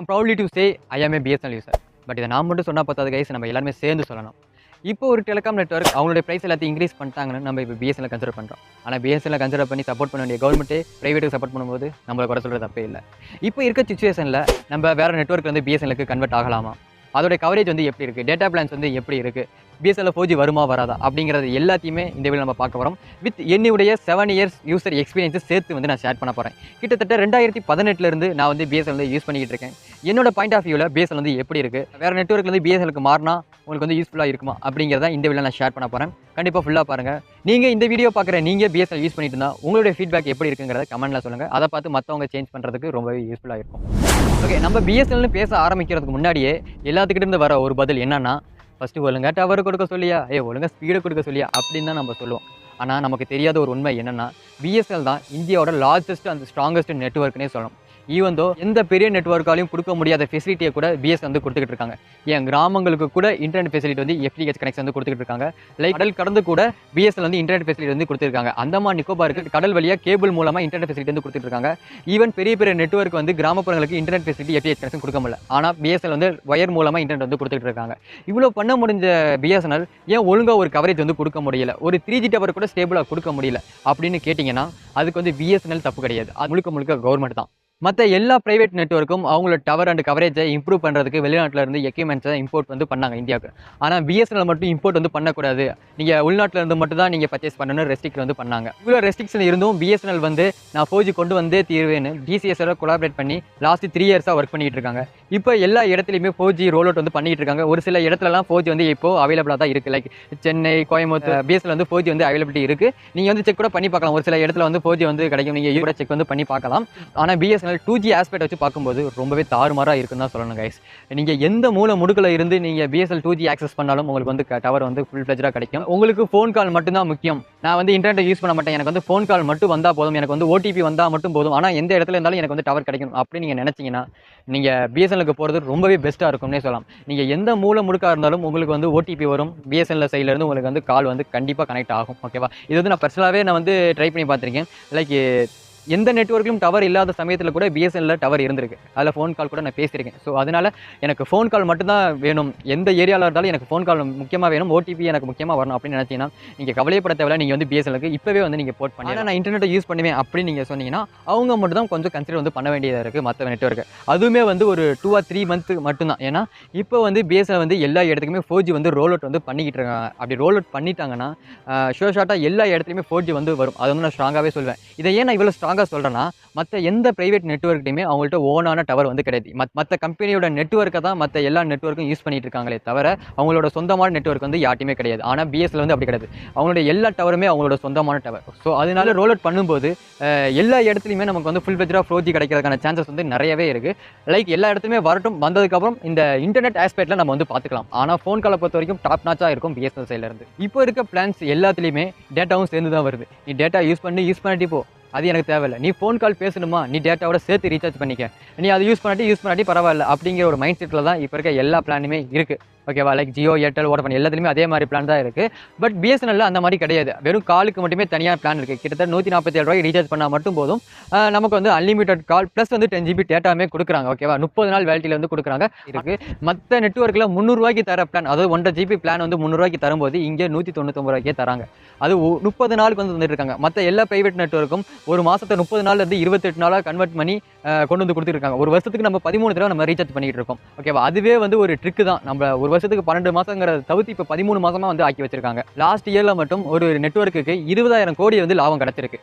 I'm proudly to say I am a BSNL user but இதை நான் மட்டும் சொன்னால் பத்தாது கைஸ் நம்ம எல்லாருமே சேர்ந்து சொல்லணும். இப்போ ஒரு டெலிகாம் நெட்வொர்க் அவங்களுடைய ப்ரைஸ் எல்லாத்தையும் இன்க்ரீஸ் பண்ணிட்டாங்கன்னு நம்ம இப்போ பிஎஸ்என்எல் கன்சிடர் பண்ணுறோம் ஆனால் பிஎஸ்என்எல் கன்சிடர் பண்ணி சப்போர்ட் பண்ண வேண்டிய கவர்மெண்ட்டே ப்ரைவேட்டுக்கு சப்போர்ட் பண்ணும்போது நம்மளை குறை சொல்கிறது தப்பே இல்லை. இப்போ இருக்க சுச்சுவேஷனில் நம்ம வேறு நெட்வொர்க் வந்து பிஎஸ்என்எலுக்கு கன்வெர்ட் ஆகலாமா? அதோட கவரேஜ் வந்து எப்படி இருக்குது டேட்டா பிளான்ஸ் வந்து எப்படி இருக்குது பிஎஸ்எல் ஃபோர் ஜி வருமா வராதா? அப்படிங்கிறது எல்லாத்தையுமே இந்த வீடியோ நம்ம பார்க்க போகிறோம் வித் என்னுடைய செவன் இயர்ஸ் யூசர் எக்ஸ்பீரியன்ஸை சேர்த்து வந்து நான் ஷேர் பண்ண போகிறேன் கிட்டத்தட்ட ரெண்டாயிரத்தி பதினெட்டுலேருந்து நான் வந்து பிஎஸ்எல் வந்து யூஸ் பண்ணிக்கிட்டு இருக்கேன். என்னோட பாயிண்ட் ஆஃப் வியூவில் பிஎஸ்எல் வந்து எப்படி இருக்குது வேறு நெட்ஒர்க்லேருந்து பிஎஸ்எலுக்கு மாறினா உங்களுக்கு வந்து யூஸ்ஃபுல்லாக இருக்குமா அப்படிங்கிறத இந்த வீடியோ நான் ஷேர் பண்ண போகிறேன் கண்டிப்பாக ஃபுல்லாக பாருங்கள் நீங்கள் இந்த வீடியோ பார்க்குற நீங்கள் பிஎஸ்எல் யூஸ் பண்ணிட்டு இருந்தால் உங்களுடைய ஃபீட்பேக் எப்படி இருக்குங்கிறத கமெண்ட்டில் சொல்லுங்கள் அதை பார்த்து மற்றவங்க சேஞ்ச் பண்ணுறதுக்கு ரொம்பவே யூஸ்ஃபுல்லாக இருக்கும். ஓகே நம்ம பிஎஸ்எல்னு பேச ஆரம்பிக்கிறதுக்கு முன்னாடியே எல்லாத்துக்கிட்டேருந்து வர ஒரு பதில் என்னன்னா ஃபஸ்ட்டு ஒழுங்கா டவர் கொடுக்க சொல்லியா? ஏ ஒழுங்கா ஸ்பீடு கொடுக்க சொல்லியா? அப்படின்னு தான் நம்ம சொல்லுவோம். ஆனால் நமக்கு தெரியாத ஒரு உண்மை என்னென்னா பிஎஸ்எல் தான் இந்தியாவோட லார்ஜஸ்ட் அண்ட் ஸ்ட்ராங்கஸ்ட் நெட்ஒர்க்னே சொல்லணும். ஈவன் தோ எந்த பெரிய நெட்ஒர்க்காலையும் கொடுக்க முடியாத ஃபெசிலிட்டியை கூட பிஎஸ் வந்து கொடுத்துக்கிட்டு இருக்காங்க. என் கிராமங்களுக்கு கூட இன்டர்நெட் ஃபெசிலிட்டி வந்து எஃப்டிஹெச் கனெக்ஷன் வந்து கொடுத்துக்கிட்டு இருக்காங்க. லைக் கடல் கடந்து கூட பிஎஸ்எல் வந்து இன்டர்நெட் ஃபெசிலிட்டி வந்து கொடுத்துருக்காங்க. அந்தமான் நிக்கோபாருக்கு கடல் வழியாக கேபிள் மூலமாக இன்டர்நெட் ஃபெசிலிட்டி வந்து கொடுத்துட்டு இருக்காங்க. ஈவன் பெரிய பெரிய நெட்ஒர்க் வந்து கிராமப்புறங்களுக்கு இன்டர்நெட் ஃபெசிலிட்டி எஃப்டிஹெச் கனெக்ஷன் கொடுக்க முடியல. ஆனால் பிஎஸ்எல் வந்து ஒயர் மூலமாக இன்டர்நெட் வந்து கொடுத்துட்டு இருக்காங்க. இவ்வளோ பண்ண முடிஞ்ச பிஎஸ்என்எல் ஏன் ஒழுங்காக ஒரு கவரேஜ் வந்து கொடுக்க முடியல? ஒரு த்ரீ ஜி டவர் கூட ஸ்டேபிளாக கொடுக்க முடியல அப்படின்னு கேட்டிங்கன்னா அதுக்கு வந்து பிஎஸ்என்எல் தப்பு கிடையாது. அது முழுக்க முழுக்க கவர்மெண்ட் தான். மற்ற எல்லா பிரைவேட் நெட்ஒர்க்கும் அவங்களோட டவர் அண்ட் கவரேஜை இம்ப்ரூவ் பண்ணுறதுக்கு வெளிநாட்டில் இருந்து எக்யூப்மெண்ட்ஸை இம்போர்ட் வந்து பண்ணாங்க இந்தியாவுக்கு. ஆனால் பிஎஸ்என்எல் மட்டும் இம்போர்ட் வந்து பண்ணக்கூடாது. நீங்கள் உள்நாட்டில் இருந்து மட்டும் தான் நீங்கள் பர்ச்சேஸ் பண்ணணும்னு ரெஸ்ட்ரிக்ட் வந்து பண்ணாங்க. இவ்வளோ ரெஸ்ட்ரிக்ஷன் இருந்தும் பிஎஸ்என்எல் வந்து நான் ஃபோர் ஜி கொண்டு வந்தே தீர்வேன்னு டிசிஎஸோட கொலாபரேட் பண்ணி லாஸ்ட் த்ரீ இயர்ஸாக ஒர்க் பண்ணிட்டு இருக்காங்க. இப்போ எல்லா இடத்துலையுமே ஃபோர் ஜி ரோல் அவுட் வந்து பண்ணிட்டு இருக்காங்க. ஒரு சில இடத்துலலாம் ஃபோர் ஜி வந்து இப்போ அவைலபிளாக தான் இருக்குது லைக் சென்னை கோயம்புத்தூர் பிஎஸ்எல் வந்து ஃபோர் ஜி வந்து அவைலபிலிட்டி இருக்குது நீங்கள் வந்து செக் கூட பண்ணி பார்க்கலாம். ஒரு சில இடத்துல வந்து ஃபோர் ஜி வந்து கிடைக்கும். நீங்கள் கூட செக் வந்து பண்ணி பார்க்கலாம். ஆனால் பிஎஸ்என்எல் டூ ஜி ஆஸ்பெக்ட் வச்சு பார்க்கும்போது ரொம்பவே தாறுமாறாக இருக்குன்னு தான் சொல்லணும் கைஸ் நீங்கள் எந்த மூல முடுக்கில் இருந்து நீங்கள் பிஎஸ்எல் டூ ஜி ஆக்சஸ் பண்ணாலும் உங்களுக்கு வந்து டவர் வந்து ஃபுல் ஃப்ளெஜராக கிடைக்கும். உங்களுக்கு ஃபோன் கால் மட்டும்தான் முக்கியம். நான் வந்து இன்டர்நெட் யூஸ் பண்ண மாட்டேன். எனக்கு வந்து ஃபோன் கால் மட்டும் வந்தால் போதும். எனக்கு வந்து ஓடிபி வந்தால் மட்டும் போதும். ஆனால் எந்த இடத்துல இருந்தாலும் எனக்கு வந்து டவர் கிடைக்கும் அப்படின்னு நீங்கள் நினச்சிங்கன்னா நீங்கள் பிஎஸ்என்எலுக்கு போகிறது ரொம்பவே பெஸ்ட்டாக இருக்கும்னே சொல்லலாம். நீங்கள் எந்த மூல முடுக்காக இருந்தாலும் உங்களுக்கு வந்து ஓடிபி வரும். பிஎஸ்என்எல் சைட்லேருந்து உங்களுக்கு வந்து கால் வந்து கண்டிப்பாக கனெக்ட் ஆகும். ஓகேவா இது வந்து நான் பர்சனலாகவே நான் வந்து ட்ரை பண்ணி பார்த்துருக்கேன். லைக் எந்த நெட்ஒர்க்லையும் டவர் இல்லாத சமயத்தில் கூட பிஎஸ்என்எல்ல டவர் இருந்திருக்கு. அதில் ஃபோன் கால் கூட நான் பேசியிருக்கேன். ஸோ அதனால் எனக்கு ஃபோன் கால் மட்டும்தான் வேணும். எந்த ஏரியாவில் இருந்தாலும் எனக்கு ஃபோன் கால் முக்கியமாக வேணும். ஓடிபி எனக்கு முக்கியமாக வரணும் அப்படின்னு நினச்சிங்கன்னா நீங்கள் கவலைப்பட தேவையில்ல. நீங்கள் வந்து பிஎஸ்என்எலுக்கு இப்போவே வந்து நீங்கள் போர்ட் பண்ணி நான் இன்டர்நெட்டை யூஸ் பண்ணுவேன் அப்படின்னு நீங்கள் சொன்னீங்கன்னா அவங்க மட்டும் தான் கொஞ்சம் கன்சிடர் வந்து பண்ண வேண்டியதாக இருக்குது மற்ற நெட்ஒர்க் அதுவுமே வந்து ஒரு டூ ஆர் த்ரீ மந்த்து மட்டும்தான். ஏன்னா இப்போ வந்து பிஎஸ்என்எல் வந்து எல்லா இடத்துக்குமே ஃபோர் ஜி வந்து ரோல் அவுட் வந்து பண்ணிக்கிட்டு இருக்காங்க. அப்படி ரோல் அவுட் பண்ணிட்டாங்கன்னா ஷோ ஷார்ட்டாக எல்லா இடத்துலையுமே ஃபோர் ஜி வந்து வரும். அது வந்து நான் ஸ்ட்ராங்காகவே சொல்வேன். இதை ஏன் நான் இவ்வளோ ஸ்ட்ராங்காக சொல்கிறேன்னா மற்ற எந்த ப்ரைவேட் நெட்ஒர்க்கிட்டையுமே அவங்கள்ட்ட ஓனான டவர் வந்து கிடையாது. மத் மற்ற கம்பெனியோட நெட்ஒர்க்கை தான் மற்ற எல்லா நெட்ஒர்க்கும் யூஸ் பண்ணிட்டு இருக்காங்களே தவிர அவங்களோட சொந்தமான நெட்ஒர்க் வந்து யார்ட்டையுமே கிடையாது. ஆனால் பிஎஸ்எல் வந்து அப்படி கிடையாது. அவங்களோட எல்லா டவருமே அவங்களோட சொந்தமான டவர் ஸோ அதனால ரோல் அவுட் பண்ணும்போது எல்லா இடத்துலையுமே நமக்கு வந்து ஃபுல் பெஜராக ஃபோர் ஜி கிடைக்கிறதுக்கான சான்சஸ் வந்து நிறையவே இருக்குது லைக் எல்லா இடத்துலையுமே வரட்டும் வந்ததுக்கப்புறம் இந்த இன்டர்நெட் ஆஸ்பெக்ட்டில் நம்ம வந்து பார்த்துக்கலாம் ஆனால் ஃபோன் காலை பொறுத்த வரைக்கும் டாப் நாச்சாக இருக்கும் பிஎஸ்எல் சைட்லேருந்து இப்போ இருக்க பிளான்ஸ் எல்லாத்துலேயுமே டேட்டாவும் சேர்ந்து தான் வருது. நீ டேட்டா யூஸ் பண்ணி யூஸ் பண்ணிட்டு போ. அது எனக்கு தேவையில்லை. நீ ஃபோன் கால் பேசணுமா? நீ டேட்டாவோட சேர்த்து ரீசார்ஜ் பண்ணிக்க. நீ அதை யூஸ் பண்ணாட்டி யூஸ் பண்ணாட்டி பரவாயில்ல. அப்படிங்கிற ஒரு மைண்ட் செட்டில் தான் இப்போ இருக்க எல்லா பிளானுமே இருக்குது ஓகேவா? லைக் ஜியோ ஏர்டெல் ஓடஃபோன் எல்லாத்துலேயுமே அதே மாதிரி பிளான் தான் இருக்குது பட் பிஎஸ்என்எல்ல அந்த மாதிரி கிடையாது. வெறும் காலுக்கு மட்டுமே தனியாக பிளான் இருக்குது கிட்டத்தட்ட நூற்றி நாற்பத்தி ஏழு ரூபாய் ரீசார்ஜ் பண்ணால் மட்டும் போதும். நமக்கு வந்து அன்லிமிட்டட் கால் ப்ளஸ் வந்து டென் ஜிபி டேட்டாமே கொடுக்குறாங்க. ஓகேவா? முப்பது நாள் வேலிட்டியில் வந்து கொடுக்குறாங்க. இருக்குது மற்ற நெட்ஒர்க்கில் முந்நூறுரூவாய்க்கு தர பிளான் அதாவது ஒன்றரை ஜிபி பிளான் வந்து முந்நூறுவாய்க்கு தரும்போது இங்கே நூற்றி தொண்ணூத்தொம்பது ரூபாய்க்கே தராங்க. அது முப்பது நாளுக்கு வந்து வந்துட்டு இருக்காங்க மற்ற எல்லா ப்ரைவேட் நெட்ஒர்க்கும் ஒரு மாதத்தை முப்பது நாள்லேருந்து இருபத்தெட்டு நாளாக கன்வெர்ட் பண்ணி கொண்டு வந்து கொடுத்துருக்காங்க ஒரு வருஷத்துக்கு நம்ம பதிமூணு தடவை நம்ம ரீசார்ஜ் பண்ணிகிட்டு இருக்கோம். ஓகேவா? அதுவே வந்து ஒரு ட்ரிக்கு தான். நம்ம ஒரு வருஷத்துக்கு பன்னெண்டு மாதங்கிறத தவிர்த்து இப்போ பதிமூணு மாசமா வந்து ஆக்கி வச்சிருக்காங்க. லாஸ்ட் இயரில் மட்டும் ஒரு நெட்ஒர்க்குக்கு இருபதாயிரம் கோடி வந்து லாபம் கிடச்சிருக்கு.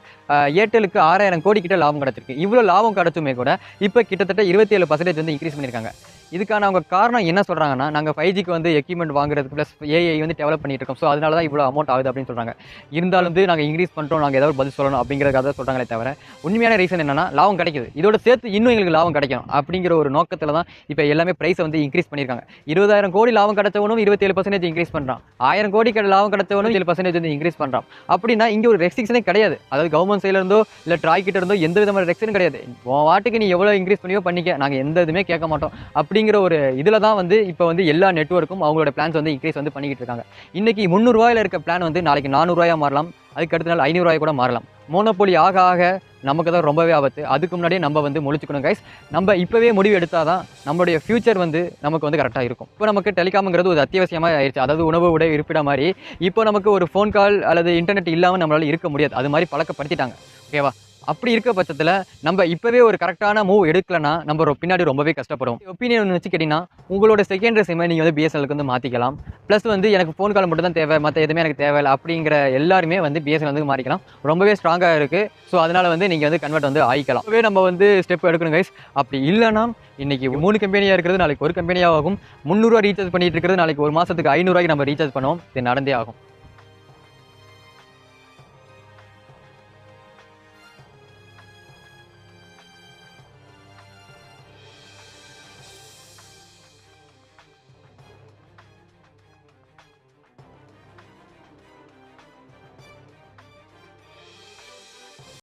ஏர்டெலுக்கு ஆறாயிரம் கோடி கிட்ட லாபம் கிடச்சிருக்கு. இவ்வளோ லாபம் கிடச்சுமே கூட இப்போ கிட்டத்தட்ட இருபத்தி ஏழு பர்சன்டேஜ் வந்து இன்க்ரீஸ் பண்ணியிருக்காங்க இதுக்கான அவங்க காரணம் என்ன சொல்கிறாங்கன்னா நாங்கள் ஃபைவ் ஜிக்கு வந்து எக்யூப்மெண்ட் வாங்குறதுக்கு ப்ளஸ் ஏஐ வந்து டெவலப் பண்ணிட்டு இருக்கோம். ஸோ அதனால தான் இவ்வளோ அமௌண்ட் ஆகுது அப்படின்னு சொல்கிறாங்க இருந்தாலும் வந்து நாங்கள் இன்க்ரீஸ் பண்ணுறோம் நாங்கள் ஏதாவது பதில் சொல்லணும் அப்படிங்கிறதுக்காக தான் சொல்கிறாங்களே தவிர உண்மையான ரீசன் என்னன்னா லாபம் கிடைக்குது. இதோட சேர்த்து இன்னும் எங்களுக்கு லாபம் கிடைக்கும் அப்படிங்கிற ஒரு நோக்கத்தில் தான் இப்போ எல்லாமே ப்ரைஸை வந்து இன்க்ரீஸ் பண்ணியிருக்காங்க. இருபதாயிரம் கோடி லாபம் கிடைச்சவனும் இருபத்தேழு பர்சன்டேஜ் இன்க்ரீஸ் பண்ணுறான் ஆயிரம் கோடி லாபம் கிடைச்சவனும் ஏழு பர்சன்டேஜ் வந்து இன்க்ரீஸ் பண்ணுறான் அப்படின்னா இங்கே ஒரு ரெஸ்ட்ரிக்ஷனே கிடையாது. அதாவது கவர்மெண்ட் சைடில் இருந்தோ இல்லை ட்ராய் கிட்ட இருந்தோ எந்த விதமான ரெஸ்ட்ரிக்ஷன் கிடையாது. உன் வாட்டுக்கு நீ எவ்வளோ இன்க்ரீஸ் பண்ணியோ பண்ணிக்க. நாங்கள் எந்த இதுவுமே கேட்க மாட்டோம். அப்படி அப்படிங்கிற ஒரு இதில் தான் வந்து இப்போ வந்து எல்லா நெட்வொர்க்கும் அவங்களோட பிளான்ஸ் வந்து இன்க்ரீஸ் வந்து பண்ணிக்கிட்டு இருக்காங்க. இன்னைக்கு முந்நூறுவாயில் இருக்க பிளான் வந்து நாளைக்கு நானூறுரூவாயா மாறலாம். அதுக்கு அடுத்த நாள் ஐநூறுரூவாய் கூட மாறலாம். மோனோபோலி ஆக ஆக நமக்கு தான் ரொம்பவே ஆபத்து. அதுக்கு முன்னாடியே நம்ம வந்து முழிச்சுக்கணும் கைஸ் நம்ம இப்போவே முடிவு எடுத்தால் தான் நம்மளுடைய ஃபியூச்சர் வந்து நமக்கு வந்து கரெக்டாக இருக்கும். இப்போ நமக்கு டெலிகாம்ங்கிறது ஒரு அத்தியாவசியமாக ஆயிடுச்சு அதாவது உணவு உடை இருப்பிட மாதிரி. இப்போ நமக்கு ஒரு ஃபோன் கால் அல்லது இன்டர்நெட் இல்லாமல் நம்மளால இருக்க முடியாது. அது மாதிரி பழக்கப்படுத்திட்டாங்க. ஓகேவா அப்படி இருக்க பட்சத்தில் நம்ம இப்போவே ஒரு கரெக்டான மூவ் எடுக்கலைன்னா நம்ம பின்னாடி ரொம்பவே கஷ்டப்படும் ஒப்பீனியன் வச்சு கேட்டிங்கன்னா உங்களோட செகண்டரி சிம்மை நீங்கள் வந்து பிஎஸ்என்எலுக்கு வந்து மாற்றிக்கலாம் ப்ளஸ் வந்து எனக்கு ஃபோன் கால் மட்டும் தான் தேவை மற்ற எதுவுமே எனக்கு தேவையில்லை அப்படிங்கிற எல்லாருமே வந்து பிஎஸ்என்எல் வந்து மாறிக்கலாம். ரொம்பவே ஸ்ட்ராங்காக இருக்குது ஸோ அதனால் வந்து நீங்கள் வந்து கன்வெர்ட் வந்து ஆகிக்கலாம் இப்போவே நம்ம வந்து ஸ்டெப் எடுக்கணும் கைஸ் அப்படி இல்லைனா இன்றைக்கி மூணு கம்பெனியாக இருக்கிறது நாளைக்கு ஒரு கம்பெனியாக ஆகும். முந்நூறுரூவா ரீசார்ஜ் பண்ணிட்டு இருக்கிறது நாளைக்கு ஒரு மாதத்துக்கு ஐநூறுரூவாய்க்கு நம்ம ரீசார்ஜ் பண்ணுவோம். இது நடந்தே ஆகும்.